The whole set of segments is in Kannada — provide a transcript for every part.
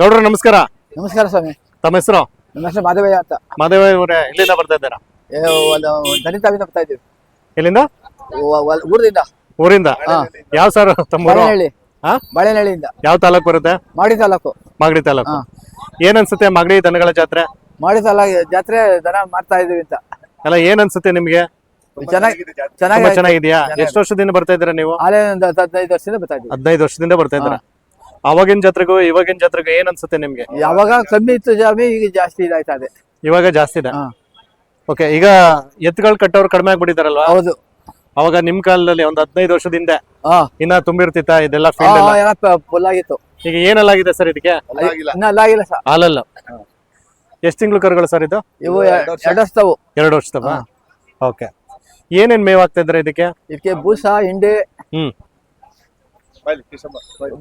ಗೌಡ್ರ ನಮಸ್ಕಾರ ನಮಸ್ಕಾರ ಸ್ವಾಮಿ ತಮ್ಮ ಹೆಸರು ನನ್ನ ಹೆಸರು ಮಾಧವಯ್ಯ ಅಂತ ಮಾದೇವಯ್ಯ ಅವರೇ ಎಲ್ಲಿಂದ ಬರ್ತಾ ಇದ್ದಾರ ಏ, ಬರ್ತಾ ಇದ್ದೀವಿ ಎಲ್ಲಿಂದ ಊರಿಂದ ಊರಿಂದ ಯಾವ ಸರ್ ತಮ್ಮ ಊರು? ಹಾ ಯಾವ ತಾಲೂಕು ಬರುತ್ತೆ ಮಾಡಿ ತಾಲೂಕು ಮಾಗಡಿ ತಾಲೂಕು ಏನನ್ಸುತ್ತೆ ಏನ್ ಅನ್ಸುತ್ತೆ ಮಾಗಡಿ ದನಗಳ ಜಾತ್ರೆ ಮಾಡಿ ತಾಲೂಕು ಜಾತ್ರೆ ದನ ಮಾಡ್ತಾ ಇದೀವಿ ಅಂತ ಅಲ್ಲ ಏನ್ ಅನ್ಸುತ್ತೆ ನಿಮ್ಗೆ ಚೆನ್ನಾಗಿ ಚೆನ್ನಾಗಿದೆಯಾ ಎಷ್ಟು ವರ್ಷದಿಂದ ಬರ್ತಾ ಇದ್ದೀರಾ ನೀವು ಹದಿನೈದು ವರ್ಷದಿಂದ ಬರ್ತಾ ಇದ್ದೀವಿ ಹದಿನೈದು ವರ್ಷದಿಂದ ಬರ್ತಾ ಇದ್ದೀರಾ ಅವಾಗಿನ ಜಾತ್ರೆಗೂ ಇವಾಗಿನ ಜಾತ್ರೆಗೂ ಏನ್ ಅನ್ಸುತ್ತೆ ನಿಮ್ಗೆ ಯಾವಾಗ ಕಮ್ಮಿ ಇತ್ತು ಜಾಮಿ ಈಗ ಜಾಸ್ತಿ ಇದಾಯ್ತಾ ಅದೇ ಇವಾಗ ಜಾಸ್ತಿ ಇದೆ ಓಕೆ ಈಗ ಎತ್ತುಗಳು ಕಟ್ಟೋರು ಕಡಿಮೆ ಆಗ್ಬಿಟ್ಟಿದಾರಲ್ವಾ ಹೌದು ಅವಾಗ ನಿಮ್ ಕಾಲದಲ್ಲಿ ಒಂದ್ ಹದಿನೈದು ವರ್ಷದ ಹಿಂದೆ ಇನ್ನ ತುಂಬಿರ್ತಿತ್ತ ಇದೆಲ್ಲ ಎಲ್ಲ ಫುಲ್ ಆಗಿತ್ತು ಈಗ ಏನೆಲ್ಲ ಆಗಿದೆ ಸರ್ ಇದಕ್ಕೆ ಅಲ್ಲಾಗಿಲ್ಲ ಹಾಲಲ್ಲ ಎಷ್ಟ್ ತಿಂಗಳು ಕರುಗಳು ಸರ್ ಇದು ಇವು ಎಡಸ್ತವು ಎರಡು ವರ್ಷದ ಓಕೆ ಏನೇನ್ ಮೇವ್ ಆಗ್ತಾ ಇದ್ರೆ ಇದಕ್ಕೆ ಇದಕ್ಕೆ ಭೂಸ ಹಿಂಡಿ ಹ್ಮ್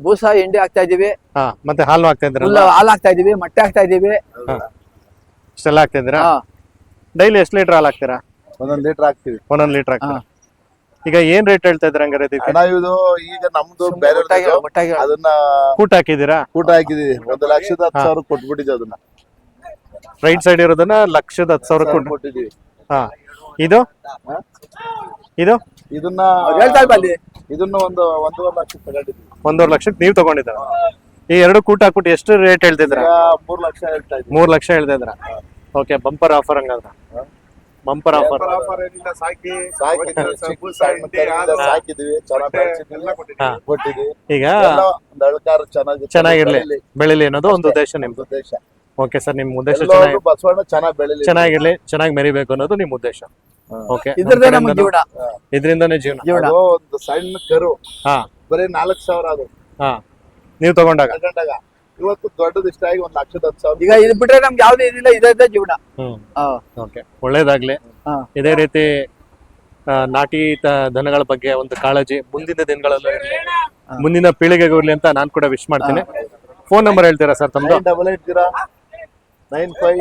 ಬೂಸ ಎಂಡಿ ಹಾಕ್ತಾ ಇದೀವಿ ಹಾ ಮತ್ತೆ ಹಾಲು ಹಾಕ್ತಾ ಇದ್ರ ಹಾಲು ಹಾಕ್ತಾ ಇದೀವಿ ಮೊಟ್ಟೆ ಹಾಕ್ತಾ ಇದೀವಿ ಇಷ್ಟೆಲ್ಲ ಹಾಕ್ತಾ ಇದ್ದೀರಾ ಹಾ ಡೈಲಿ ಎಷ್ಟು ಲೀಟರ್ ಹಾಲು ಹಾಕ್ತೀರಾ ಒಂದೊಂದ್ ಲೀಟರ್ ಹಾಕ್ತಿವಿ ಒಂದೊಂದ್ ಲೀಟರ್ ಹಾಕ್ತೀರಾ ಈಗ ಏನ್ ರೇಟ್ ಹೇಳ್ತಾ ಇದ್ರ ಹಂಗಾರೆ ಇದಕ್ಕೆ? ಇದು ಈಗ ನಮ್ದು ಬೇರೆ ಅದನ್ನ ಕೂಟ ಹಾಕಿದ್ದೀರಾ ಕೂಟ ಹಾಕಿದೀವಿ ಒಂದು ಲಕ್ಷದ ಹತ್ತು ಸಾವಿರ ಕೊಟ್ಬಿಟ್ಟಿದ್ವಿ ಅದನ್ನ ರೈಟ್ ಸೈಡ್ ಇರೋದನ್ನ ಲಕ್ಷದ ಹತ್ತು ಸಾವಿರ ಕೊಟ್ಬಿಟ್ಟಿದೀವಿ ಹಾ ಇದು ಇದು ಇದನ್ನ ಅಲ್ಲಿ ಇದನ್ನ ಒಂದು ಒಂದೂವರೆ ಲಕ್ಷ ತಗೊಂಡಿದ್ದೀವಿ ಒಂದೂವರೆ ಲಕ್ಷಕ್ಕೆ ನೀವು ತಗೊಂಡಿದ್ದೀರಾ ಈ ಎರಡು ಕೂಟ ಹಾಕ್ಬಿಟ್ಟು ಎಷ್ಟು ರೇಟ್ ಹೇಳ್ತಿದ್ರ ಮೂರ್ ಲಕ್ಷ ಮೂರ್ ಲಕ್ಷ ಹೇಳ್ತಿದ್ರ ಓಕೆ ಬಂಪರ್ ಆಫರ್ ಹಂಗ ಬಂಪರ್ ಆಫರ್ ಈಗ ಚೆನ್ನಾಗಿರ್ಲಿ ಬೆಳಿಲಿ ಅನ್ನೋದು ಒಂದು ಉದ್ದೇಶ ನಿಮ್ದು ಉದ್ದೇಶ ಓಕೆ ಸರ್ ನಿಮ್ಮ ಉದ್ದೇಶ ಎಲ್ಲರೂ ಬಸವಣ್ಣ ಚೆನ್ನಾಗಿ ಬೆಳಿಲಿ ಚೆನ್ನಾಗಿರ್ಲಿ ಚೆನ್ನಾಗಿ ಮೆರಿಬೇಕು ಅನ್ನೋದು ನಿಮ್ಮ ಉದ್ದೇಶ ಓಕೆ ಇದ್ರದೇ ಜೀವನ ಜೀವನ ಅದು ಒಂದು ಸಣ್ಣ ಕರು ಬರೀ ನಾಲ್ಕು ಸಾವಿರ ಅದು ಹಾ ನೀವು ತಗೊಂಡಾಗ ಇವತ್ತು ದೊಡ್ಡದು ಇಷ್ಟ ಆಗಿ ಒಂದ್ ಲಕ್ಷದ ಹತ್ತು ಸಾವಿರ ಈಗ ಇದು ಬಿಟ್ರೆ ನಮ್ಗೆ ಯಾವ್ದೇ ಇದಿಲ್ಲ ಇದೇ ಜೀವನ ಓಕೆ ಒಳ್ಳೇದಾಗ್ಲಿ ಇದೇ ರೀತಿ ಆ, ನಾಟಿ ದನಗಳ ಬಗ್ಗೆ ಒಂದು ಕಾಳಜಿ ಮುಂದಿನ ದಿನಗಳಲ್ಲೂ ಮುಂದಿನ ಪೀಳಿಗೆಗೂ ಇರ್ಲಿ ಅಂತ ನಾನು ಕೂಡ ವಿಶ್ ಮಾಡ್ತೀನಿ ಫೋನ್ ನಂಬರ್ ಹೇಳ್ತೀರಾ ಸರ್ ತಮ್ಮದು double eight zero nine five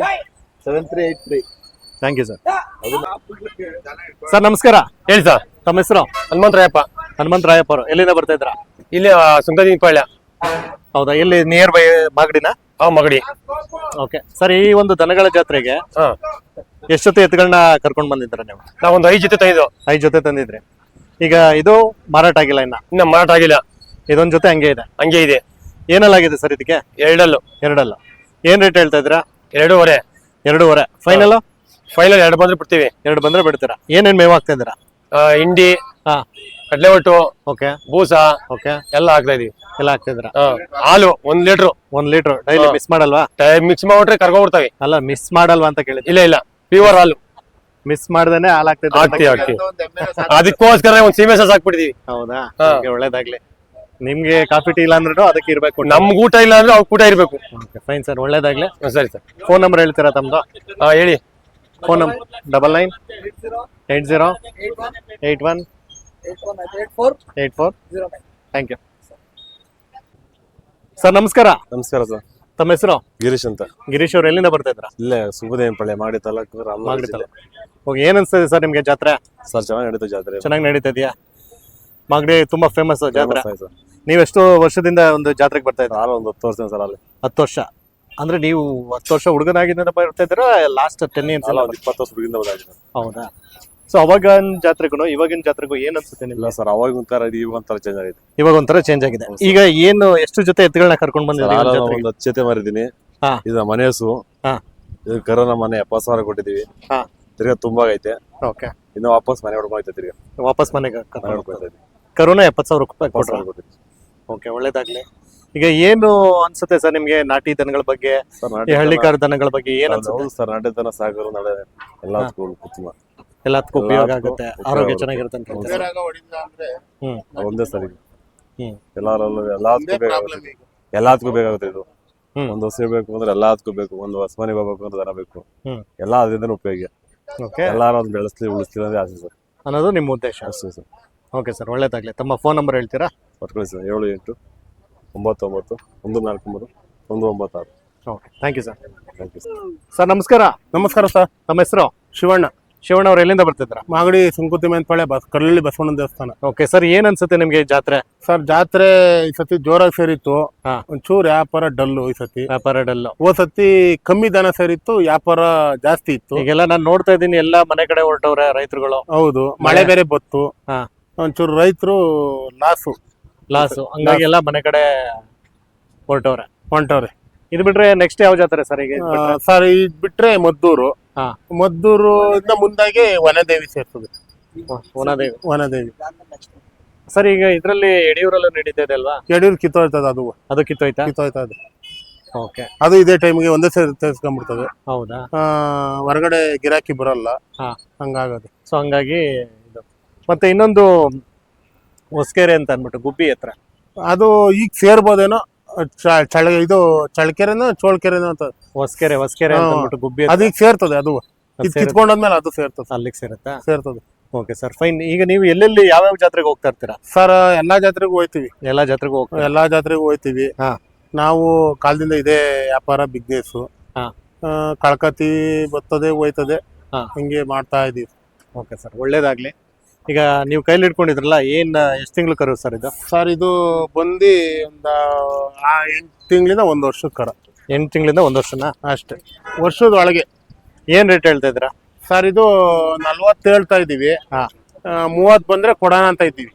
seven three eight three thank you sir sir ನಮಸ್ಕಾರ ಹೇಳಿ ಸರ್ ತಮ್ಮ ಹೆಸರು ಹನುಮಂತರಾಯಪ್ಪ ಹನುಮಂತರಾಯಪ್ಪ ಅವರು ಎಲ್ಲಿಂದ ಬರ್ತಾ ಇದ್ರ ಇಲ್ಲಿ ಸುಂಕದಿನ ಪಾಳ್ಯ ಹೌದಾ ಇಲ್ಲಿ ನಿಯರ್ ಬೈ ಮಾಗಡಿನ ಆ ಮಗಡಿ ಓಕೆ ಸರ್ ಈ ಒಂದು ದನಗಳ ಜಾತ್ರೆಗೆ ಹಾ ಎಷ್ಟು ಜೊತೆ ಎತ್ತುಗಳನ್ನ ಕರ್ಕೊಂಡು ಬಂದಿದ್ರ ನೀವು ನಾವೊಂದು ಐದು ಜೊತೆ ತಂದಿದ್ದು ಐದು ಜೊತೆ ತಂದಿದ್ರಿ ಈಗ ಇದು ಮಾರಾಟ ಆಗಿಲ್ಲ ಇನ್ನ ಇನ್ನ ಮಾರಾಟ ಆಗಿಲ್ಲ ಇದೊಂದು ಜೊತೆ ಹಂಗೆ ಇದೆ ಹಂಗೆ ಇದೆ ಏನಲ್ಲಾಗಿದೆ ಸರ್ ಇದಕ್ಕೆ ಎರಡಲ್ಲೂ ಎರಡಲ್ಲ ಏನ್ ರೇಟ್ ಹೇಳ್ತಾ ಇದ್ದೀರಾ ಎರಡೂವರೆ ಎರಡೂವರೆ ಫೈನಲ್ ಫೈನಲ್ ಎರಡು ಬಂದ್ರೆ ಬಿಡ್ತೀವಿ ಎರಡು ಬಂದ್ರೆ ಬಿಡ್ತೀರಾ ಏನೇನ್ ಮೇವ್ ಹಾಕ್ತಾ ಇದ್ದೀರಾ ಹಿಂಡಿ ಹಾ ಕಡಲೆ ಒಟ್ಟು ಓಕೆ ಬೂಸ ಓಕೆ ಎಲ್ಲ ಹಾಕ್ತಾ ಇದೀವಿ ಎಲ್ಲ ಹಾಕ್ತಾ ಇದ್ರ ಹಾಲು ಒಂದ್ ಲೀಟರ್ ಒಂದ್ ಲೀಟರ್ ಡೈಲಿ ಮಿಸ್ ಮಾಡಲ್ವಾ ಟೈಮ್ ಮಿಕ್ಸ್ ಮಾಡ್ಬಿಟ್ರೆ ಬಿಡ್ತಾವೆ ಅಲ್ಲ ಮಿಸ್ ಮಾಡಲ್ವಾ ಅಂತ ಕೇಳಿದ್ವಿ ಇಲ್ಲ ಇಲ್ಲ ಪ್ಯೂರ್ ಹಾಲು ಮಿಸ್ ಮಾಡ್ದೇನೆ ಹಾಲ್ ಹಾಕ್ತಿದ್ರು ಅದಕ್ಕೋಸ್ಕರ ಒಂದ್ ಸೀಮೆ ಸಾಸ್ ಹಾಕ್ಬಿಡ್ತೀವಿ ಹೌದಾ ಒಳ್ಳೇದಾಗ್ಲಿ ನಿಮ್ಗೆ ಕಾಫಿ ಟೀ ಇಲ್ಲ ಅಂದ್ರೆ ಅದಕ್ಕೆ ಇರಬೇಕು ನಮ್ಗೆ ಊಟ ಇಲ್ಲ ಅಂದ್ರೆ ಅವ್ರು ಊಟ ಇರಬೇಕು ಫೈನ್ ಸರ್ ಒಳ್ಳೇದಾಗ್ಲಿ ಸರಿ ಸರ್ ಫೋನ್ ನಂಬರ್ ಹೇಳ್ತೀರಾ ತಮ್ದು ಹಾಂ ಹೇಳಿ phone number double nine eight zero eight one eight four thank you sir ನಮಸ್ಕಾರ ನಮಸ್ಕಾರ ಸರ್ ತಮ್ಮ ಹೆಸರು ಗಿರೀಶ್ ಅಂತ ಗಿರೀಶ್ ಅವ್ರು ಎಲ್ಲಿಂದ ಬರ್ತಾ ಇದ್ರ ಇಲ್ಲೇ ಪಳೆ ಮಾಡಿ ತಾಲೂಕು ಏನ್ ಅನ್ಸ್ತದೆ ಸರ್ ನಿಮ್ಗೆ ಜಾತ್ರೆ ಸರ್ ಚೆನ್ನಾಗಿ ನಡೀತಾ ಜಾತ್ರೆ ಚೆನ್ನಾಗಿ ನಡೀತಾ ಇದೆಯಾ ಮಾಗಡಿ ತುಂಬಾ ಫೇಮಸ್ ಜಾತ್ರೆ ಸರ್ ಎಷ್ಟು ವರ್ಷದಿಂದ ಒಂದು ಜಾತ್ರೆಗೆ ಬರ್ತಾ ಇದ್ದೀರಾ ಒಂದು ಹತ್ತು ವರ್ಷ ಸರ್ ಅಲ್ಲಿ ಹತ್ತು ವರ್ಷ ಅಂದ್ರೆ ನೀವು ಹತ್ತು ವರ್ಷ ಹುಡುಗನಾಗಿಂದ ಬರ್ತಾ ಇದ್ದೀರಾ ಲಾಸ್ಟ್ ಟೆನ್ ಇಯರ್ಸ್ ಅಲ್ಲ ಇಪ್ಪತ್ತು ವರ್ಷ ಹುಡುಗಿಂದ ಹೌದಾ ಸೊ ಅವಾಗಿನ ಜಾತ್ರೆಗೂ ಇವಾಗಿನ ಜಾತ್ರೆಗೂ ಏನ್ ಅನ್ಸುತ್ತೆ ಇಲ್ಲ ಸರ್ ಅವಾಗ ಒಂಥರ ಇವಾಗ ಒಂಥರ ಚೇಂಜ್ ಆಗಿದೆ ಇವಾಗ ಒಂಥರ ಚೇಂಜ್ ಆಗಿದೆ ಈಗ ಏನು ಎಷ್ಟು ಜೊತೆ ಎತ್ತುಗಳನ್ನ ಕರ್ಕೊಂಡು ಸರ್, ಒಂದು ಹತ್ತು ಜೊತೆ ಮಾರಿದ್ದೀನಿ ಇದು ಮನೆ ಹಸು ಇದು ಕರ ಮನೆ ಅಪ್ಪ ಸಾವಿರ ಕೊಟ್ಟಿದ್ದೀವಿ ಹಾ ತಿರ್ಗಾ ತುಂಬಾ ಐತೆ ಓಕೆ ಇನ್ನು ವಾಪಸ್ ಮನೆ ಹೊಡ್ಕೊಂಡ್ ತಿರ್ಗಾ ವಾಪಸ್ ಮನೆಗೆ ಕರ್ಕೊಂಡು ಹೋಗ್ತಾ ಕರುನ ಎಪ್ಪತ್ತು ಸಾವಿರ ರೂಪಾಯಿ ಕೊಟ್ಟರು ಓಕೆ ಒಳ್ಳೇದಾಗ್ಲಿ ಈಗ ಏನು ಅನ್ಸುತ್ತೆ ಸರ್ ನಿಮ್ಗೆ ನಾಟಿ ದನಗಳ ಬಗ್ಗೆ ಈ ಕಾರ್ ದನಗಳ ಬಗ್ಗೆ ಏನ್ ಅನ್ಸುತ್ತೆ ಸರ್ ನಾಟಿ ದನ ಸಾಗರು ನಾಳೆ ಎಲ್ಲ ಉತ್ತಮ ಎಲ್ಲದಕ್ಕೂ ಉಪಯೋಗ ಆಗುತ್ತೆ ಆರೋಗ್ಯ ಚೆನ್ನಾಗಿರುತ್ತೆ ಅಂತ ಹ್ಮ್ ಒಂದೇ ಸರಿ ಎಲ್ಲರಲ್ಲೂ ಎಲ್ಲದಕ್ಕೂ ಎಲ್ಲದಕ್ಕೂ ಬೇಕಾಗುತ್ತೆ ಇದು ಒಂದು ಹಸಿ ಬೇಕು ಅಂದ್ರೆ ಎಲ್ಲದಕ್ಕೂ ಬೇಕು ಒಂದು ಹಸ್ಮನಿ ಹೋಗ್ಬೇಕು ಅಂದ್ರೆ ದನ ಬೇಕು ಎಲ್ಲ ಅದರಿಂದ ಉಪಯೋಗ ಎಲ್ಲಾರು ಅದನ್ನ ಬೆಳೆಸ್ಲಿ ಉಳಿಸ್ಲಿ ಅನ್ನೋದೇ ಆಸೆ ಸರ್ ಅನ್ನೋದು ನಿಮ್ಮ ಉದ್ದೇಶ ಅಷ್ಟೇ ಸರ್ ಓಕೆ ಸರ್ ಒಳ್ಳೇದಾಗಲಿ ತಮ್ಮ ಫೋನ್ ನಂಬರ್ ಹೇಳ್ತೀರಾ ಬರ್ಕೊಳ್ಳಿ ಸರ್ ಏಳು ಎಂಟು ಒಂಬತ್ತು ಒಂಬತ್ತು ಒಂದು ನಾಲ್ಕು ಮೂರು ಒಂದು ಒಂಬತ್ತು ಆರು okay thank you sir thank you sir ನಮಸ್ಕಾರ ನಮಸ್ಕಾರ ಸರ್ ನಮ್ಮ ಹೆಸರು ಶಿವಣ್ಣ ಶಿವಣ್ಣ ಅವ್ರು ಎಲ್ಲಿಂದ ಬರ್ತಿದ್ರ ಮಾಗಡಿ ಸಂಕುತಿ ಮೇಂತ್ಪಾಳೆ ಬಸ್ ಕಲ್ಲಳ್ಳಿ ಬಸವಣ್ಣ ದೇವಸ್ಥಾನ ಓಕೆ ಸರ್ ಏನ್ ಅನ್ಸುತ್ತೆ ನಿಮ್ಗೆ ಜಾತ್ರೆ ಸರ್ ಜಾತ್ರೆ ಈ ಸತಿ ಜೋರಾಗಿ ಸೇರಿತ್ತು ಹಾ. ಒಂಚೂರು ವ್ಯಾಪಾರ ಡಲ್ಲು ಈ ಸತಿ ವ್ಯಾಪಾರ ಡಲ್ಲು ಓ ಸತಿ ಕಮ್ಮಿ ದನ ಸೇರಿತ್ತು ವ್ಯಾಪಾರ ಜಾಸ್ತಿ ಇತ್ತು ಈಗೆಲ್ಲ ನಾನು ನೋಡ್ತಾ ಇದ್ದೀನಿ ಎಲ್ಲಾ ಮನೆ ಕಡೆ ಹೊರಟವ್ರೆ ರೈತರುಗಳು ಹೌದು ಮಳೆ ಬೇರೆ ಬತ್ತು ಹಾ ಒಂಚೂರು ರೈತರು ಲಾಸು ಲಾಸು ಹಂಗಾಗಿ ಎಲ್ಲ ಮನೆ ಕಡೆ ಹೊರಟವ್ರೆ ಹೊಂಟವ್ರೆ ಇದು ಬಿಟ್ರೆ ನೆಕ್ಸ್ಟ್ ಯಾವ ಜಾತ್ರೆ ಸರ್ ಈಗ ಸರ್ ಇದು ಬಿಟ್ರೆ ಮದ್ದೂರು ಹಾ ಮದ್ದೂರು ಇಂದ ಮುಂದಾಗಿ ವನದೇವಿ ಸೇರ್ತದೆ ವನದೇವಿ ವನದೇವಿ ಸರ್ ಈಗ ಇದ್ರಲ್ಲಿ ಯಡಿಯೂರಲ್ಲೂ ನಡೀತಾ ಅಲ್ವಾ ಯಡಿಯೂರು ಕಿತ್ತೋಯ್ತದೆ ಅದು ಅದು ಕಿತ್ತೋಯ್ತಾ ಕಿತ್ತೋಯ್ತಾ ಅದು ಓಕೆ ಅದು ಇದೇ ಟೈಮ್ಗೆ ಒಂದೇ ಸರಿ ತೆಗೆಸ್ಕೊಂಡ್ಬಿಡ್ತದೆ ಹೌದಾ ಹೊರಗಡೆ ಗಿರಾಕಿ ಬರಲ್ಲ ಹಾ ಹಂಗಾಗದು ಸೊ ಹಂಗಾಗಿ ಮತ್ತೆ ಇನ್ನೊಂದು ಹೊಸಕೆರೆ ಅಂತ ಅಂದ್ಬಿಟ್ಟು ಗುಬ್ಬಿ ಹತ್ರ ಅದು ಈಗ ಸೇರ್ಬೋದೇನೋ ಚಳ ಇದು ಚಳಕೆರೆನೋ ಚೋಳಕೆರೆನೋ ಅಂತ ಹೊಸಕೆರೆ ಹೊಸಕೆರೆ ಅಂತ ಅಂದ್ಬಿಟ್ಟು ಗುಬ್ಬಿ ಅದು ಈಗ ಸೇರ್ತದೆ ಅದು ಕಿತ್ಕೊಂಡಾದ್ಮೇಲೆ ಅದು ಸೇರ್ತದೆ ಅಲ್ಲಿಗೆ ಸೇರುತ್ತೆ ಸೇರ್ತದೆ ಓಕೆ ಸರ್ ಫೈನ್ ಈಗ ನೀವು ಎಲ್ಲೆಲ್ಲಿ ಯಾವ ಯಾವ ಜಾತ್ರೆಗೆ ಹೋಗ್ತಾ ಇರ್ತೀರಾ ಸರ್ ಎಲ್ಲಾ ಜಾತ್ರೆಗೂ ಹೋಯ್ತಿವಿ ಎಲ್ಲಾ ಜಾತ್ರೆಗೂ ಹೋಗ್ತೀವಿ ಎಲ್ಲಾ ಜಾತ್ರೆಗೂ ಹೋಯ್ತೀವಿ ಹಾ. ನಾವು ಕಾಲದಿಂದ ಇದೇ ವ್ಯಾಪಾರ ಬಿಸ್ನೆಸ್ ಹಾ. ಕಳ್ಕತಿ ಬರ್ತದೆ ಹೋಯ್ತದೆ ಹಿಂಗೆ ಮಾಡ್ತಾ ಇದೀವಿ ಓಕೆ ಸರ್ ಒಳ್ಳೇದಾಗ್ಲಿ ಈಗ ನೀವು ಕೈಲಿ ಇಟ್ಕೊಂಡಿದ್ರಲ್ಲ ಏನ್ ಎಷ್ಟು ತಿಂಗಳು ಕರು ಸರ್ ಇದು ಸರ್ ಇದು ಬಂದು ಒಂದು ಎಂಟು ತಿಂಗಳಿಂದ ಒಂದು ವರ್ಷಕ್ಕೆ ಕರ ಎಂಟು ತಿಂಗಳಿಂದ ಒಂದು ವರ್ಷನ ಅಷ್ಟೇ ವರ್ಷದ ಒಳಗೆ ಏನ್ ರೇಟ್ ಹೇಳ್ತಾ ಇದ್ದೀರಾ ಸರ್ ಇದು ನಲ್ವತ್ತು ಹೇಳ್ತಾ ಇದ್ದೀವಿ ಹಾ ಮೂವತ್ತು ಬಂದ್ರೆ ಕೊಡೋಣ ಅಂತ ಇದ್ದೀವಿ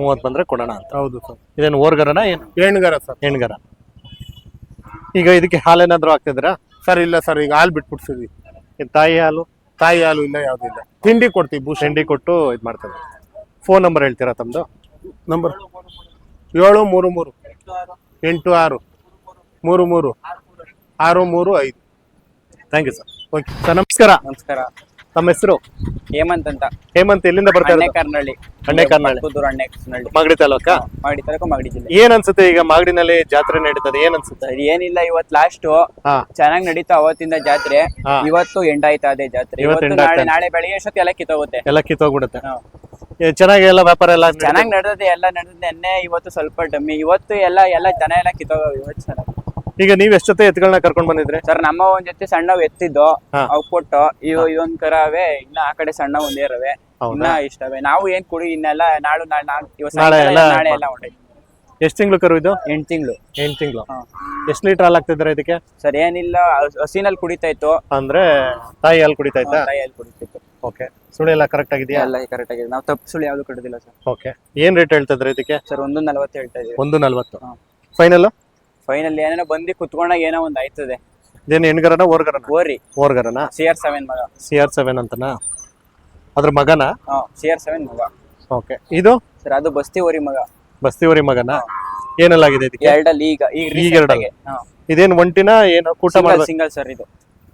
ಮೂವತ್ತು ಬಂದ್ರೆ ಕೊಡೋಣ ಅಂತ ಹೌದು ಸರ್ ಇದೇನು ಓರ್ಗರನ ಏನು ಹೆಣ್ಗರ ಸರ್ ಹೆಣ್ಗರ ಈಗ ಇದಕ್ಕೆ ಹಾಲು ಏನಾದ್ರು ಹಾಕ್ತಿದ್ರ ಸರ್ ಇಲ್ಲ ಸರ್ ಈಗ ಹಾಲು ಬಿಟ್ಬಿಡ್ಸಿದ್ವಿ ತಾಯಿ ಹಾಲು ತಾಯಿ ಹಾಲು ಇಲ್ಲ ಯಾವ್ದಿಲ್ಲ ತಿಂಡಿ ಕೊಡ್ತೀವಿ ಭೂ ತಿಂಡಿ ಕೊಟ್ಟು ಇದು ಮಾಡ್ತೇವೆ ಫೋನ್ ನಂಬರ್ ಹೇಳ್ತೀರಾ ತಮ್ಮದು ನಂಬರ್ ಏಳು ಮೂರು ಮೂರು ಎಂಟು ಆರು ಮೂರು ಮೂರು ಆರು ಮೂರು ಐದು thank you sir okay sir ನಮಸ್ಕಾರ ನಮಸ್ಕಾರ ತಮ್ಮ ಹೆಸರು ಹೇಮಂತ್ ಅಂತ ಹೇಮಂತ್ ಎಲ್ಲಿಂದ ಬರ್ತಾರೆ ಅಣ್ಣೆ ತಾಲೂಕ ಕಾರ್ನಳ್ಳಿ ಅಣ್ಣೆ ಮಾಗಡಿ ತಾಲೂಕಾ ಮಾಗಡಿ ಜಿಲ್ಲೆ ಏನ್ ಅನ್ಸುತ್ತೆ ಈಗ ಮಾಗಡಿನಲ್ಲಿ ಜಾತ್ರೆ ನಡೀತದೆ ಏನ್ ಅನ್ಸುತ್ತೆ ಏನಿಲ್ಲ ಇವತ್ ಲಾಸ್ಟ್ ಹಾ ಚೆನ್ನಾಗ್ ನಡೀತಾ ಅವತ್ತಿಂದ ಜಾತ್ರೆ ಇವತ್ತು ಎಂಡ್ ಆಯ್ತಾ ಅದೇ ಜಾತ್ರೆ ಇವತ್ತು ನಾಳೆ ನಾಳೆ ಬೆಳಿಗ್ಗೆ ಅಷ್ಟೊತ್ತಿ ಎಲ್ಲ ಕಿತ್ತೋಗುತ್ತೆ ಎಲ್ಲ ಕಿತ್ತೋಗ್ಬಿಡುತ್ತೆ ಚೆನ್ನಾಗಿ ಎಲ್ಲ ವ್ಯಾಪಾರ ಎಲ್ಲ ಚೆನ್ನಾಗಿ ಚೆನ್ನಾಗ್ ನಡೆದಿದೆ ಎಲ್ಲ ನಡೆದಿದೆ ನೆನ್ನೆ ಇವತ್ತು ಸ್ವಲ್ಪ ಡಮ್ಮಿ ಇವತ್ತು ಎಲ್ಲ ಎಲ್ಲ ಜನ ಎಲ್ಲ ಕಿತ್ತೋಗ ಇವತ್ತು ಚೆನ್ನಾಗಿ ಈಗ ನೀವ್ ಎಷ್ಟ್ ಜೊತೆ ಕರ್ಕೊಂಡ್ ಬಂದಿದ್ರಿ ಸರ್ ನಮ್ಮ ಒಂದ್ ಜೊತೆ ಸಣ್ಣ ಎತ್ತಿದ್ದು ಅವ್ ಕೊಟ್ಟು ಇವ್ ಇದೊಂದ್ ಕರಾವೆ ಇನ್ನ ಆ ಕಡೆ ಸಣ್ಣ ಒಂದೇ ಇರವೆ ಇನ್ನ ಇಷ್ಟವೆ ನಾವು ಏನ್ ಕುಡಿ ಇನ್ನೆಲ್ಲ ನಾಳು ನಾಳೆ ನಾಳೆ ಎಲ್ಲ ನಾಳೆ ಎಲ್ಲ ಹೊಂಟೈ ಎಷ್ಟ್ ತಿಂಗ್ಳು ಕರು ಇದು ಎಂಟ್ ತಿಂಗಳು ಎಂಟ್ ತಿಂಗ್ಳು ಎಷ್ಟ್ ಲೀಟರ್ ಹಾಲ್ ಆಗ್ತಿದ್ರೆ ಇದಕ್ಕೆ ಸರ್ ಏನಿಲ್ಲ ಹಸ್- ಹಸಿನಲ್ಲಿ ಕುಡಿತಾ ಇತ್ತು ಅಂದ್ರೆ ತಾಯಿ ಹಾಲ್ ಕುಡಿತಾ ತಾಯಿ ಕೈಯಲ್ಲಿ ಕುಡಿತಿತ್ತು ಓಕೆ ಸುಳಿ ಎಲ್ಲ ಕರೆಕ್ಟ್ ಆಗಿದೆಯಾ ಎಲ್ಲ ಕರೆಕ್ಟ್ ಆಗಿದೆ ನಾವು ತಪ್ಪು ಸುಳಿ ಯಾವ್ದು ಕಡಿದಿಲ್ಲ ಸರ್ ಓಕೆ ಏನ್ ರೇಟ್ ಹೇಳ್ತಿದ್ರ ಇದಕ್ಕೆ ಸರ್ ಒಂದು ನಲ್ವತ್ತು ಹೇಳ್ತಾ ಒಂದು ನಲವತ್ತು ಫೈನಲ್ ಫೈನಲ್ ಏನೇನೋ ಬಂದಿ ಕುತ್ಕೊಂಡಾಗ ಏನೋ ಒಂದು ಆಯ್ತದೆ ಹೆಣ್ಗರನ ಓರ್ಗರ ಓರಿ ಓರ್ಗರನ ಸಿ ಆರ್ ಸೆವೆನ್ ಮಗ ಸಿ ಆರ್ ಸೆವೆನ್ ಅಂತನಾ ಅದ್ರ ಮಗನ ಹಾಂ ಸಿ ಆರ್ ಸೆವೆನ್ ಮಗ ಓಕೆ ಇದು ಸರ್ ಅದು ಬಸ್ತಿ ಓರಿ ಮಗ ಬಸ್ತಿ ಓರಿ ಮಗನ ಏನೆಲ್ಲ ಆಗಿದೆ ಇದಕ್ಕೆ ಎರಡಲ್ಲಿ ಈಗ ಈಗ ಈಗ ಇದೇನು ಒಂಟಿನ ಏನು ಕೂಟ ಮಾಡ್ಬೇಕು ಸಿಂಗಲ್ ಸರ್ ಇದು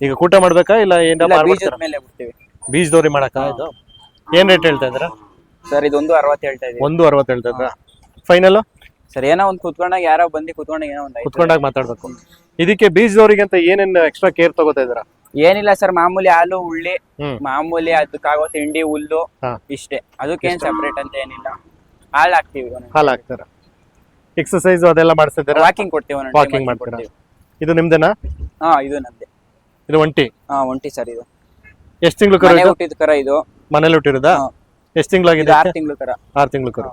ಈಗ ಕೂಟ ಮಾಡ್ಬೇಕಾ ಇಲ್ಲ ಏನಾರ ಬೀಜದ ಮೇಲೆ ಬಿಡ್ತೀವಿ ಬೀಜದೋರಿ ಮಾಡಕ ಇದು ಏನ್ ರೇಟ್ ಹೇಳ್ತಾ ಇದ್ರ ಸರ್ ಇದೊಂದು ಅರವತ್ತು ಹೇಳ್ತಾ ಇದ್ದೀವಿ ಒಂದು ಅರವತ್ತು ಹೇಳ್ತಾ ಇದ್ರ ಫೈನಲ್ ಸರ್ ಏನೋ ಒಂದು ಕುತ್ಕೊಂಡಾಗ ಯಾರೋ ಬಂದು ಕುತ್ಕೊಂಡಾಗ ಏನೋ ಒಂದು ಕುತ್ಕೊಂಡಾಗ ಮಾತಾಡ್ಬೇಕು ಇದಕ್ಕೆ ಬೀಜದವರಿಗೆ ಅಂತ ಏನೇನು ಎಕ್ಸ್ಟ್ರಾ ಕೇರ್ ತಗೋತಾ ಇದ್ದೀರಾ ಏನಿಲ್ಲ ಸರ್ ಮಾಮೂಲಿ ಹಾಲು ಉಳ್ಳಿ ಮಾಮೂಲಿ ಅದಕ್ಕಾಗೋ ತಿಂಡಿ ಹುಲ್ಲು ಇಷ್ಟೇ ಅದಕ್ಕೇನ್ ಸೆಪರೇಟ್ ಅಂತ ಏನಿಲ್ಲ ಹಾಲು ಹಾಕ್ತಿವಿ ಹಾಲು ಹಾಕ್ತಾರ ಎಕ್ಸರ್ಸೈಸ್ ಅದೆಲ್ಲ ಮಾಡಿಸ್ತಿದ್ದೀರಾ ವಾಕಿಂಗ್ ಕೊಡ್ತೀವಿ ವಾಕಿಂಗ್ ಮಾಡ್ತೀವಿ ಇದು ನಿಮ್ದೇನಾ ಹಾ ಇದು ನಮ್ದೆ ಇದು ಒಂಟಿ ಹಾ ಒಂಟಿ ಸರ್ ಇದು ಎಷ್ಟು ತಿಂಗಳು ಕರ ಇದು ಮನೇಲಿ ಹುಟ್ಟಿರೋದ ಎಷ್ಟು ತಿಂಗಳಾಗಿದೆ ಆರು ತಿಂಗಳು ಕರ ಆರು ತಿಂಗಳು ಕರ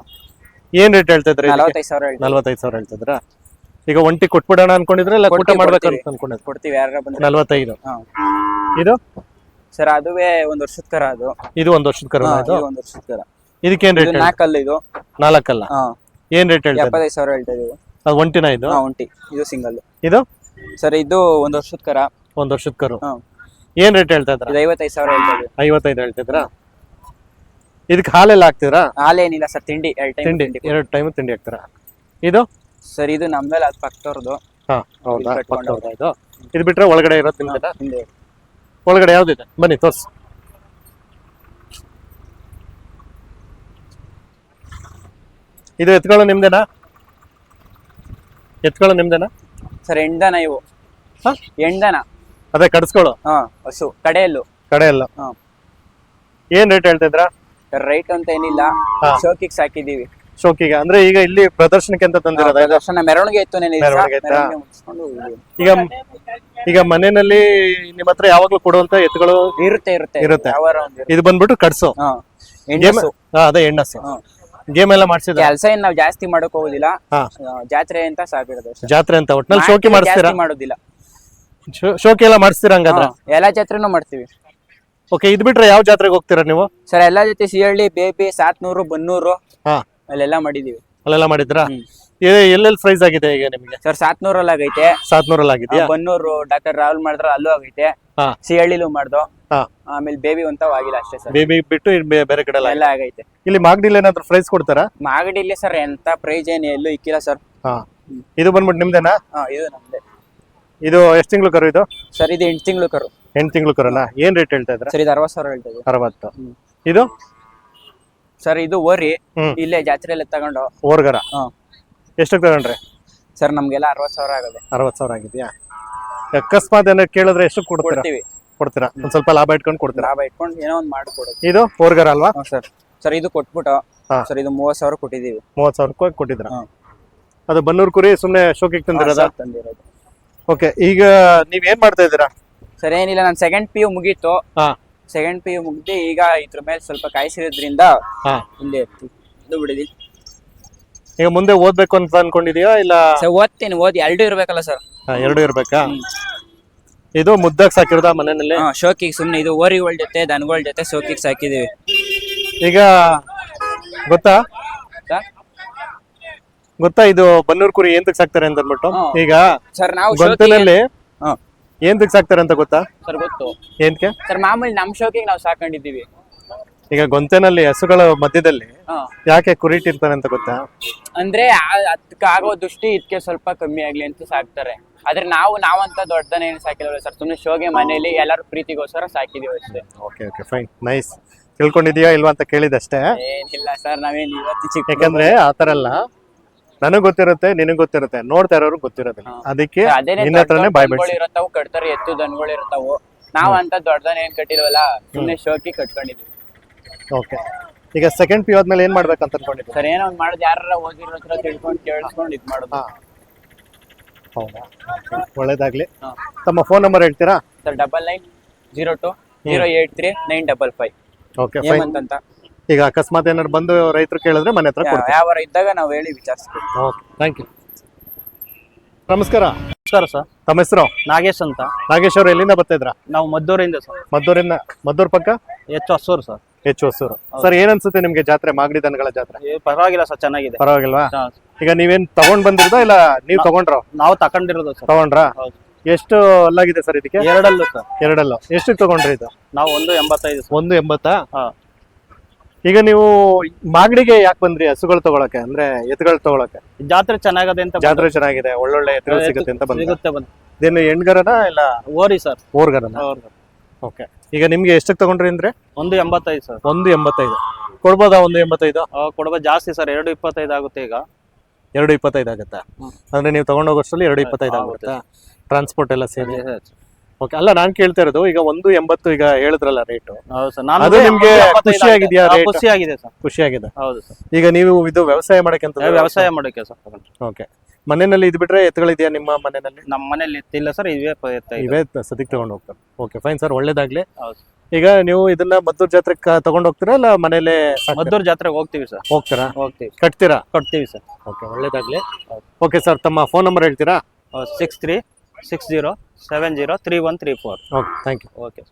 ಏನ್ ರೇಟ್ ಹೇಳ್ತಿದ್ರೆ ಸಾವಿರ ನಲ್ವತ್ತೈದು ಸಾವಿರ ಹೇಳ್ತಿದ್ರಾ ಈಗ ಒಂಟಿ ಕೊಟ್ಬಿಡೋಣ ಅನ್ಕೊಂಡಿದ್ರೆ ಇಲ್ಲ ಕೂಟ ಕೊಡ್ತೀವಿ, ಮಾಡ್ಬೇಕಂತ ಕೊಡ್ತೀವಿ. ಕೊಡ್ತೀವಿ ಯಾರ ನಲ್ವತ್ತೈದು ಇದು ಸರ್ ಅದುವೇ ಒಂದ್ ವರ್ಷದ ಕರ ಅದು ಇದು ಒಂದ್ ವರ್ಷದ ಕರ ಇದು ಒಂದ್ ವರ್ಷದ ಕರ ಇದಕ್ಕೇನ್ ರೇಟ್ ಇದು ನಾಲ್ಕಲ್ಲ ಇದು ನಾಲ್ಕಲ್ಲ ಹಾ ಏನ್ ರೇಟ್ ಹೇಳ್ತಾರೆ ಎಪ್ಪತ್ತೈದು ಸಾವಿರ ಒಂಟಿನ ಇದು ಒಂಟಿ ಇದು ಸಿಂಗಲ್ ಇದು ಸರ್ ಇದು ಒಂದ್ ವರ್ಷದ ಕರ ಒಂದ್ ವರ್ಷದ ಕರು ಏನ್ ರೇಟ್ ಹೇಳ್ತಾ ಇದ್ರ ಐವತ್ತೈದು ಸಾವಿರ ಹೇಳ್ತಾ ಐವತ್ತೈದು ಹೇಳ್ತಿದ್ರಾ ಇದಕ್ಕೆ ಹಾಲೆಲ್ಲ ಹಾಕ್ತೀರಾ ಏನಿಲ್ಲ ಸರ್ ತಿಂಡಿ ಎರಡು ತಿಂಡಿ ಎರಡು ಟೈಮ್ ತಿಂಡಿ ಹಾಕ್ತೀರಾ ಇದು ಸರ್ ಇದು ನಮ್ಮೇಲೆ ಅದು ಪಕ್ಕದವ್ರದ್ದು ಇದು ಇದು ಬಿಟ್ರೆ ಒಳಗಡೆ ಇರೋ ತಿಂಡಿ ಹಿಂದೆ ಒಳಗಡೆ ಯಾವ್ದಿದೆ ಬನ್ನಿ ತೋರ್ಸ್ ಇದು ಎತ್ಕೊಳ್ಳೋ ನಿಮ್ದೇನಾ ಎತ್ಕೊಳ್ಳೋ ನಿಮ್ದೇನಾ ಸರ್ ಎಂಡನ ಇವು ಎಂಡನ ಅದೇ ಕಡಿಸ್ಕೊಳ್ಳೋ ಹಾ ಹಸು ಕಡೆಯಲ್ಲು ಕಡೆ ಏನ್ ರೇಟ್ ಹೇಳ್ತಿದ್ರಾ ರೈಟ್ ಅಂತ ಏನಿಲ್ಲ ಶೋಕಿಗೆ ಸಾಕಿದೀವಿ ಶೋಕಿಗೆ ಅಂದ್ರೆ ಈಗ ಇಲ್ಲಿ ಪ್ರದರ್ಶನಕ್ಕೆ ಅಂತ ತಂದಿರೋದು ಪ್ರದರ್ಶನ ಮೆರವಣಿಗೆ ಇತ್ತು ಈಗ ಈಗ ಮನೆಯಲ್ಲಿ ನಿಮ್ಮ ಹತ್ರ ಯಾವಾಗ್ಲೂ ಕೊಡುವಂತ ಎತ್ತುಗಳು ಇರುತ್ತೆ ಇರುತ್ತೆ ಇರುತ್ತೆ. ಇದು ಬಂದ್ಬಿಟ್ಟು ಕಡ್ಸು ಅದೇ ಹೆಣ್ಣಸು ಗೇಮ್ ಎಲ್ಲ ಮಾಡ್ಸಿದ್ರೆ ಕೆಲಸ ಏನ್ ನಾವು ಜಾಸ್ತಿ ಮಾಡಕ್ ಹೋಗುದಿಲ್ಲ ಜಾತ್ರೆ ಅಂತ ಸಾಕಿರೋದು ಜಾತ್ರೆ ಅಂತ ಒಟ್ಟಿನಲ್ಲಿ ಶೋಕಿ ಮಾಡಿಸ್ತೀರಾ ಮಾಡೋದಿಲ್ಲ ಶೋಕಿ ಎಲ್ಲ ಮಾಡಿಸ್ತೀರಾ ಹಂಗಾದ್ರ ಎಲ್ಲಾ ಜಾತ್ರೆನೂ ಮಾಡ್ತೀವಿ ಓಕೆ ಇದು ಬಿಟ್ರೆ ಯಾವ ಜಾತ್ರೆಗೆ ಹೋಗ್ತೀರಾ ನೀವು ಸರ್ ಎಲ್ಲಾ ಜೊತೆ ಸಿಹಳ್ಳಿ ಬೇಬಿ ಸಾತ್ನೂರು ಬನ್ನೂರು ಹಾ ಅಲ್ಲೆಲ್ಲ ಮಾಡಿದೀವಿ ಅಲ್ಲೆಲ್ಲ ಮಾಡಿದ್ರಾ ಎಲ್ಲೆಲ್ಲ ಪ್ರೈಸ್ ಆಗಿದೆ ಈಗ ನಿಮಗೆ ಸರ್ ಸಾತ್ನೂರಲ್ಲಿ ಆಗೈತೆ ಸಾತ್ನೂರಲ್ಲಿ ಆಗಿದೆ ಬನ್ನೂರು ಡಾಕ್ಟರ್ ರಾಹುಲ್ ಮಾಡಿದ್ರ ಅಲ್ಲೂ ಆಗೈತೆ ಸಿಹಳ್ಳಿಲು ಸಿಹಳ್ಳಿಲೂ ಮಾಡ್ದು ಆಮೇಲೆ ಬೇಬಿ ಅಂತ ಆಗಿಲ್ಲ ಅಷ್ಟೇ ಸರ್ ಬೇಬಿ ಬಿಟ್ಟು ಬೇರೆ ಕಡೆ ಎಲ್ಲ ಆಗೈತೆ ಇಲ್ಲಿ ಮಾಗಡಿ ಏನಾದ್ರು ಪ್ರೈಸ್ ಮಾಗಡಿ ಇಲ್ಲಿ ಸರ್ ಎಂತ ಪ್ರೈಸ್ ಏನು ಎಲ್ಲೂ ಇಕ್ಕಿಲ್ಲ ಸರ್ ಇದು ಬಂದ್ಬಿಟ್ಟು ನಿಮ್ದೇನಾ ಇದು ನಮ್ದೇ ಇದು ಎಷ್ಟು ತಿಂಗಳು ಕರು ಇದು ಸರ್ ಇದು ಎಂಟು ತಿಂಗಳು ಕರು ಎಂಟು ತಿಂಗಳು ಕರೋಣ ಏನ್ ರೇಟ್ ಹೇಳ್ತಾ ಇದ್ರೆ ಸರಿ ಇದು ಅರವತ್ತು ಸಾವಿರ ಹೇಳ್ತಾ ಅರವತ್ತು ಇದು ಸರ್ ಇದು ಓರಿ ಇಲ್ಲೇ ಜಾತ್ರೆಯಲ್ಲಿ ತಗೊಂಡು ಓರ್ಗರ ಎಷ್ಟಕ್ಕೆ ತಗೊಂಡ್ರೆ ಸರ್ ನಮ್ಗೆಲ್ಲ ಅರವತ್ ಸಾವಿರ ಆಗುತ್ತೆ ಅರವತ್ತು ಸಾವಿರ ಆಗಿದೆಯಾ ಅಕಸ್ಮಾತ್ ಏನಾದ್ರು ಕೇಳಿದ್ರೆ ಎಷ್ಟು ಕೊಡ್ತೀವಿ ಕೊಡ್ತೀರಾ ಒಂದ್ ಸ್ವಲ್ಪ ಲಾಭ ಇಟ್ಕೊಂಡು ಕೊಡ್ತೀರಾ ಲಾಭ ಇಟ್ಕೊಂಡು ಏನೋ ಒಂದು ಮಾಡ್ಕೊಡೋದು ಇದು ಓರ್ಗರ ಅಲ್ವಾ ಸರ್ ಸರ್ ಇದು ಕೊಟ್ಬಿಟ್ಟು ಸರ್ ಇದು ಮೂವತ್ ಸಾವಿರ ಕೊಟ್ಟಿದ್ದೀವಿ ಮೂವತ್ ಸಾವಿರ ಕೊಟ್ಟಿದ್ರ ಅದು ಬನ್ನೂರು ಕುರಿ ಸುಮ್ನೆ ಶೋಕಿಗೆ ತಂದಿರೋದ ತಂದಿರೋದು ಓಕೆ ಈಗ ನೀವ್ ಏನ್ ಮಾಡ್ತಾ ಇದ್ದೀರಾ ಸರ್ ಏನಿಲ್ಲ ನಾನು ಸೆಕೆಂಡ್ ಪಿ ಯು ಮುಗೀತು ಸೆಕೆಂಡ್ ಪಿ ಯು ಮುಗಿದು ಈಗ ಇದ್ರ ಮೇಲೆ ಸ್ವಲ್ಪ ಕಾಯಿಸಿರೋದ್ರಿಂದ ಬಿಡಿದಿ ಈಗ ಮುಂದೆ ಓದ್ಬೇಕು ಅಂತ ಅನ್ಕೊಂಡಿದ್ಯಾ ಇಲ್ಲ ಸರ್ ಓದ್ತೀನಿ ಓದಿ ಎರಡು ಇರ್ಬೇಕಲ್ಲ ಸರ್ ಎರಡು ಇರ್ಬೇಕಾ ಇದು ಮುದ್ದಾಗ್ ಸಾಕಿರೋದ ಮನೆಯಲ್ಲಿ ಶೋಕಿಗೆ ಸುಮ್ಮನೆ ಇದು ಓರಿಗಳ ಜೊತೆ ದನಗಳ ಜೊತೆ ಶೋಕಿಗೆ ಸಾಕಿದೀವಿ ಈಗ ಗೊತ್ತಾ ಗೊತ್ತಾ ಇದು ಬನ್ನೂರ್ ಕುರಿ ಎಂತಕ್ ಸಾಕ್ತಾರೆ ಅಂತ ಅಂದ್ಬಿಟ್ಟು ಈಗ ಸರ್ ನಾವು ಏನ್ ಸಾಕ್ತಾರೆ ಅಂತ ಗೊತ್ತಾ ಸರ್ ಗೊತ್ತು ಏನ್ಕೆ ಸರ್ ಮಾಮೂಲಿ ನಮ್ ಶೋಕಿಗೆ ನಾವು ಸಾಕೊಂಡಿದ್ದೀವಿ ಈಗ ಗೊಂತೆನಲ್ಲಿ ಹಸುಗಳ ಮಧ್ಯದಲ್ಲಿ ಯಾಕೆ ಕುರಿಟ್ಟಿರ್ತಾರೆ ಅಂತ ಗೊತ್ತಾ ಅಂದ್ರೆ ಆಗೋ ದೃಷ್ಟಿ ಇದಕ್ಕೆ ಸ್ವಲ್ಪ ಕಮ್ಮಿ ಆಗ್ಲಿ ಅಂತ ಸಾಕ್ತಾರೆ ಆದ್ರೆ ನಾವು ನಾವಂತ ದೊಡ್ಡದನ್ನ ಏನು ಸಾಕಿಲ್ಲ ಸರ್ ಸುಮ್ಮನೆ ಶೋಗೆ ಮನೆಯಲ್ಲಿ ಎಲ್ಲರೂ ಪ್ರೀತಿಗೋಸ್ಕರ ಸಾಕಿದೀವಿ ಅಷ್ಟೇ ಓಕೆ ಓಕೆ ಫೈನ್ ನೈಸ್ ತಿಳ್ಕೊಂಡಿದೀಯಾ ಇಲ್ವಾ ಅಂತ ಕೇಳಿದಷ್ಟೇ ಏನಿಲ್ಲ ಸರ್ ನಾವೇನು ಇವತ್ತು ಯಾಕಂದ್ರೆ ಯಾಕಂದ್ರೆ ಆತರ ಅಲ್ಲ ನನಗ್ ಗೊತ್ತಿರುತ್ತೆ ನಿನಗ್ ಗೊತ್ತಿರುತ್ತೆ ನೋಡ್ತಾ ಇರೋರು ಗೊತ್ತಿರೋದಿಲ್ಲ ಅದಕ್ಕೆ ನಿನ್ನ ಹತ್ರನೇ ಬಾಯ್ ಬಿಡ್ಸಿ ಇರತ್ತವು ಕಟ್ತಾರೆ ಎತ್ತು ದನಗಳು ಇರ್ತಾವು ನಾವ್ ಅಂತ ದೊಡ್ಡದನ್ ಏನ್ ಕಟ್ಟಿಲ್ವಲ್ಲ ಸುಮ್ಮನೆ ಶೋಕಿ ಕಟ್ಕೊಂಡಿದ್ದೀವಿ ಓಕೆ ಈಗ ಸೆಕೆಂಡ್ ಪಿ ಆದ್ಮೇಲೆ ಏನ್ ಮಾಡ್ಬೇಕಂತ ಅನ್ಕೊಂಡಿದ್ದೀವಿ ಸರ್ ಏನೋ ಮಾಡೋದು ಯಾರ ಓದಿರೋ ಹತ್ರ ತಿಳ್ಕೊಂಡ್ ಕೇಳಿಸ್ಕೊಂಡ್ ಇದ್ ಮಾಡೋದು ಹಾ ಹೌದಾ ಒಳ್ಳೇದಾಗ್ಲಿ ತಮ್ಮ ಫೋನ್ ನಂಬರ್ ಹೇಳ್ತೀರಾ sir double nine zero two zero eight three nine double five okay fine ಅಂತ ಈಗ ಅಕಸ್ಮಾತ್ ಏನಾದ್ರು ಬಂದು ರೈತರು ಕೇಳಿದ್ರೆ ಮನೆ ಹತ್ರ ಕೊಡ್ತೀವಿ ಇದ್ದಾಗ ನಾವು ಹೇಳಿ ವಿಚಾರಿಸ್ತೀವಿ ನಮಸ್ಕಾರ ಥ್ಯಾಂಕ್ ಯು ನಮಸ್ಕಾರ ಸರ್ ಸರ್ ತಮ್ಮ ಹೆಸರು ನಾಗೇಶ್ ಅಂತ ನಾಗೇಶ್ ಅವರು ಎಲ್ಲಿಂದ ಬರ್ತಿದ್ರ ನಾವು ಮದ್ದೂರಿಂದ ಸರ್ ಮದ್ದೂರಿಂದ ಮದ್ದೂರ್ ಪಕ್ಕ ಹೆಚ್ಚು ಹಸೂರು ಸರ್ ಹೆಚ್ಚು ಹಸೂರು ಸರ್ ಏನ್ ಅನ್ಸುತ್ತೆ ನಿಮ್ಗೆ ಜಾತ್ರೆ ಮಾಗಡಿ ದನಗಳ ಜಾತ್ರೆ ಪರವಾಗಿಲ್ಲ ಸರ್ ಚೆನ್ನಾಗಿದೆ ಪರವಾಗಿಲ್ವಾ ಈಗ ನೀವೇನ್ ತಗೊಂಡ್ ಬಂದಿರೋದ ಇಲ್ಲ ನೀವು ತಗೊಂಡ್ರ ನಾವು ತಕೊಂಡಿರೋದು ಸರ್ ತಗೊಂಡ್ರಾ ಎಷ್ಟು ಅಲ್ಲಾಗಿದೆ ಸರ್ ಇದಕ್ಕೆ ಎರಡಲ್ಲೂ ಸರ್ ಎರಡಲ್ಲೂ ಎಷ್ಟು ತಗೊಂಡ್ರಿ ಇದು ನಾವು ಒಂದು ಎಂಬತ್ತೈದು ಒಂದು ಎಂಬತ್ತಾ ಹಾ. ಈಗ ನೀವು ಮಾಗಡಿಗೆ ಯಾಕೆ ಬಂದ್ರಿ ಹಸುಗಳು ತಗೊಳಕ್ಕೆ ಅಂದ್ರೆ ಎತ್ತುಗಳು ತಗೊಳಕ್ಕೆ ಜಾತ್ರೆ ಚೆನ್ನಾಗದೆ ಅಂತ ಜಾತ್ರೆ ಚೆನ್ನಾಗಿದೆ ಒಳ್ಳೊಳ್ಳೆ ಎತ್ತುಗಳು ಸಿಗುತ್ತೆ ಅಂತ ಬಂದ್ರಿ ಸಿಗುತ್ತೆ ಬಂದು ಇಲ್ಲ ಓರಿ ಸರ್ ಓರ್ಗರನ ಓಕೆ ಈಗ ನಿಮ್ಗೆ ಎಷ್ಟಕ್ಕೆ ತಗೊಂಡ್ರಿ ಅಂದ್ರೆ ಒಂದು ಎಂಬತ್ತೈದು ಸರ್ ಒಂದು ಎಂಬತ್ತೈದು ಕೊಡ್ಬೋದಾ ಒಂದು ಎಂಬತ್ತೈದು ಆ, ಜಾಸ್ತಿ ಸರ್ ಎರಡು ಇಪ್ಪತ್ತೈದು ಆಗುತ್ತೆ ಈಗ ಎರಡು ಇಪ್ಪತ್ತೈದು ಆಗುತ್ತಾ ಅಂದ್ರೆ ನೀವು ತಗೊಂಡೋಗೋಷ್ಟರಲ್ಲಿ ಎರಡು ಇಪ್ಪತ್ತೈದು ಆಗುತ್ತಾ ಟ್ರಾನ್ಸ್ಪೋರ್ಟ್ ಎಲ್ಲ ಸೇರಿ ಓಕೆ ಅಲ್ಲ ನಾನ್ ಕೇಳ್ತಾ ಇರೋದು ಈಗ ಒಂದು ಎಂಬತ್ತು ಈಗ ಹೇಳಿದ್ರಲ್ಲ ರೇಟ್ ಹೌದು ಸರ್ ನಿಮ್ಗೆ ಖುಷಿ ಆಗಿದೆಯಾ ಖುಷಿ ಆಗಿದೆ ಸರ್ ಖುಷಿ ಆಗಿದೆ ಹೌದು ಸರ್ ಈಗ ನೀವು ಇದು ವ್ಯವಸಾಯ ಮಾಡಕ್ಕೆ ಅಂತ ವ್ಯವಸಾಯ ಮಾಡೋಕೆ ಸರ್ ಓಕೆ ಮನೆಯಲ್ಲಿ ಇದ್ ಬಿಟ್ರೆ ಎತ್ತುಗಳಿದೆಯಾ ನಿಮ್ಮ ಮನೆಯಲ್ಲಿ ನಮ್ಮ ಮನೆಯಲ್ಲಿ ಎತ್ತಿಲ್ಲ ಸರ್ ಇವೇ ಇದೆ. ಇವೇ ಸದ್ಯಕ್ಕೆ ತಗೊಂಡು ಹೋಗ್ತಾರೆ ಓಕೆ ಫೈನ್ ಸರ್ ಒಳ್ಳೇದಾಗ್ಲಿ ಈಗ ನೀವು ಇದನ್ನ ಮದ್ದೂರ್ ಜಾತ್ರೆಗೆ ತಗೊಂಡು ಹೋಗ್ತೀರಾ ಇಲ್ಲ ಮನೇಲೆ ಮದ್ದೂರ್ ಜಾತ್ರೆಗೆ ಹೋಗ್ತೀವಿ ಸರ್ ಹೋಗ್ತೀರಾ ಹೋಗ್ತೀವಿ ಕಟ್ತೀರಾ ಕಟ್ತೀವಿ ಸರ್ ಓಕೆ ಒಳ್ಳೇದಾಗ್ಲಿ ಓಕೆ ಸರ್ ತಮ್ಮ ಫೋನ್ ನಂಬರ್ ಹೇಳ್ತೀರಾ six three 60703134. Okay, thank you. Okay.